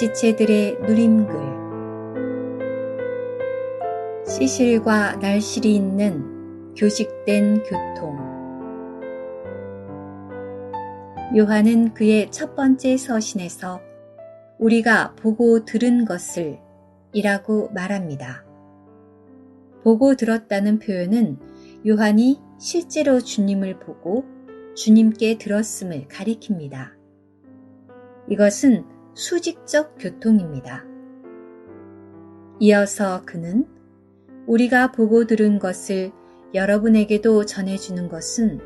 지체들의 누림글 시실과 날실이 있는 교직된 교통 요한은 그의 첫 번째 서신에서 우리가 보고 들은 것을 이라고 말합니다. 보고 들었다는 표현은 요한이 실제로 주님을 보고 주님께 들었음을 가리킵니다. 이것은 수직적 교통입니다. 이어서 그는 우리가 보고 들은 것을 여러분에게도 전해주는 것은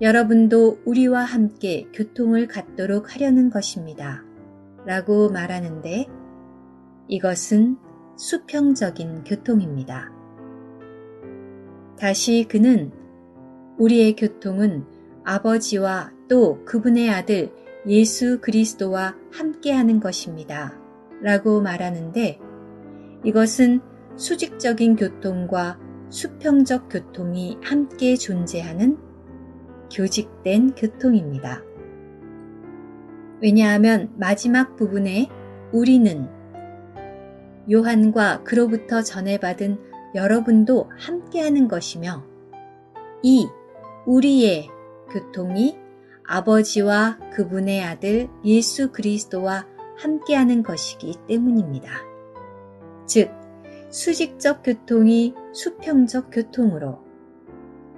여러분도 우리와 함께 교통을 갖도록 하려는 것입니다. 라고 말하는데 이것은 수평적인 교통입니다. 다시 그는 우리의 교통은 아버지와 또 그분의 아들 예수 그리스도와 함께 하는 것입니다. 라고 말하는데 이것은 수직적인 교통과 수평적 교통이 함께 존재하는 교직된 교통입니다. 왜냐하면 마지막 부분에 우리는 요한과 그로부터 전해받은 여러분도 함께하는 것이며 이 우리의 교통이 아버지와 그분의 아들 예수 그리스도와 함께하는 것이기 때문입니다. 즉, 수직적 교통이 수평적 교통으로,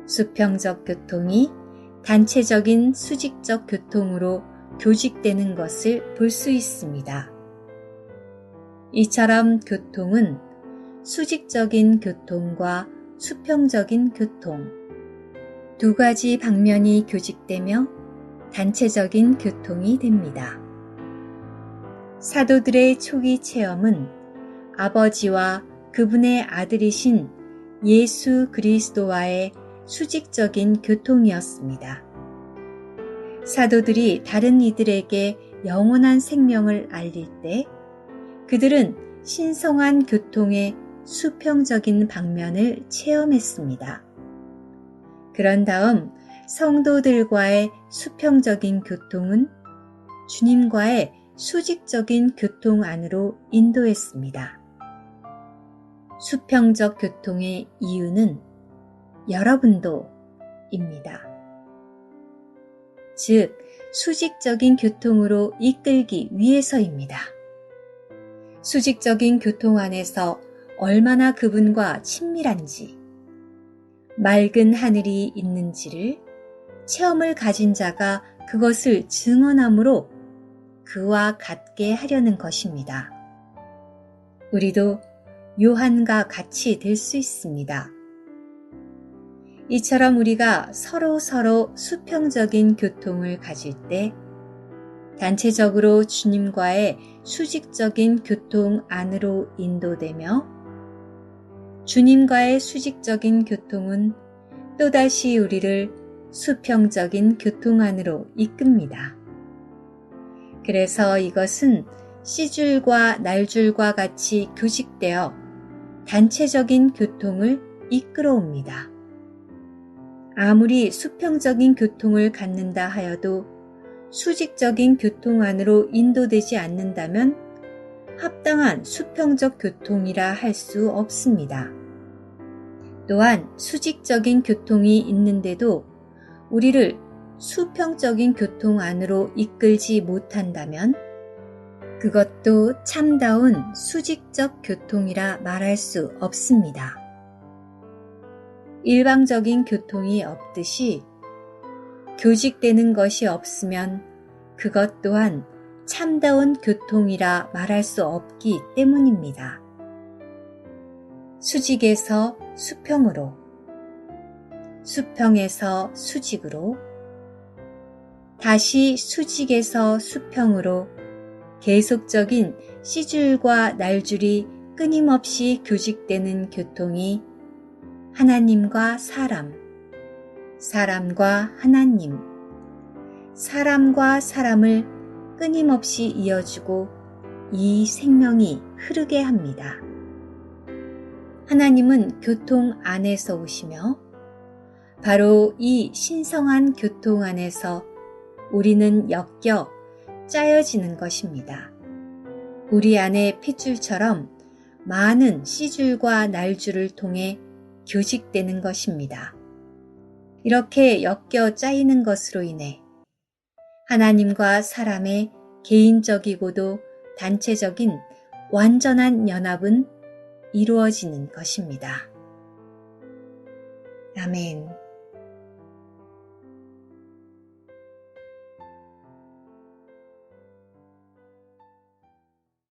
수평적 교통이 단체적인 수직적 교통으로 교직되는 것을 볼 수 있습니다. 이처럼 교통은 수직적인 교통과 수평적인 교통, 두 가지 방면이 교직되며 단체적인 교통이 됩니다. 사도들의 초기 체험은 아버지와 그분의 아들이신 예수 그리스도와의 수직적인 교통이었습니다. 사도들이 다른 이들에게 영원한 생명을 알릴 때 그들은 신성한 교통의 수평적인 방면을 체험했습니다. 그런 다음 성도들과의 수평적인 교통은 주님과의 수직적인 교통 안으로 인도했습니다. 수평적 교통의 이유는 여러분도 입니다. 즉, 수직적인 교통으로 이끌기 위해서입니다. 수직적인 교통 안에서 얼마나 그분과 친밀한지, 맑은 하늘이 있는지를 체험을 가진 자가 그것을 증언함으로 그와 같게 하려는 것입니다. 우리도 요한과 같이 될 수 있습니다. 이처럼 우리가 서로 서로 수평적인 교통을 가질 때 단체적으로 주님과의 수직적인 교통 안으로 인도되며 주님과의 수직적인 교통은 또다시 우리를 수평적인 교통 안으로 이끕니다. 그래서 이것은 C줄과 날줄과 같이 교직되어 단체적인 교통을 이끌어옵니다. 아무리 수평적인 교통을 갖는다 하여도 수직적인 교통 안으로 인도되지 않는다면 합당한 수평적 교통이라 할 수 없습니다. 또한 수직적인 교통이 있는데도 우리를 수평적인 교통 안으로 이끌지 못한다면 그것도 참다운 수직적 교통이라 말할 수 없습니다. 일방적인 교통이 없듯이 교직되는 것이 없으면 그것 또한 참다운 교통이라 말할 수 없기 때문입니다. 수직에서 수평으로, 수평에서 수직으로, 다시 수직에서 수평으로 계속적인 시줄과 날줄이 끊임없이 교직되는 교통이 하나님과 사람, 사람과 하나님, 사람과 사람을 끊임없이 이어주고 이 생명이 흐르게 합니다. 하나님은 교통 안에서 오시며 바로 이 신성한 교통 안에서 우리는 엮여 짜여지는 것입니다. 우리 안의 핏줄처럼 많은 씨줄과 날줄을 통해 교직되는 것입니다. 이렇게 엮여 짜이는 것으로 인해 하나님과 사람의 개인적이고도 단체적인 완전한 연합은 이루어지는 것입니다. 아멘.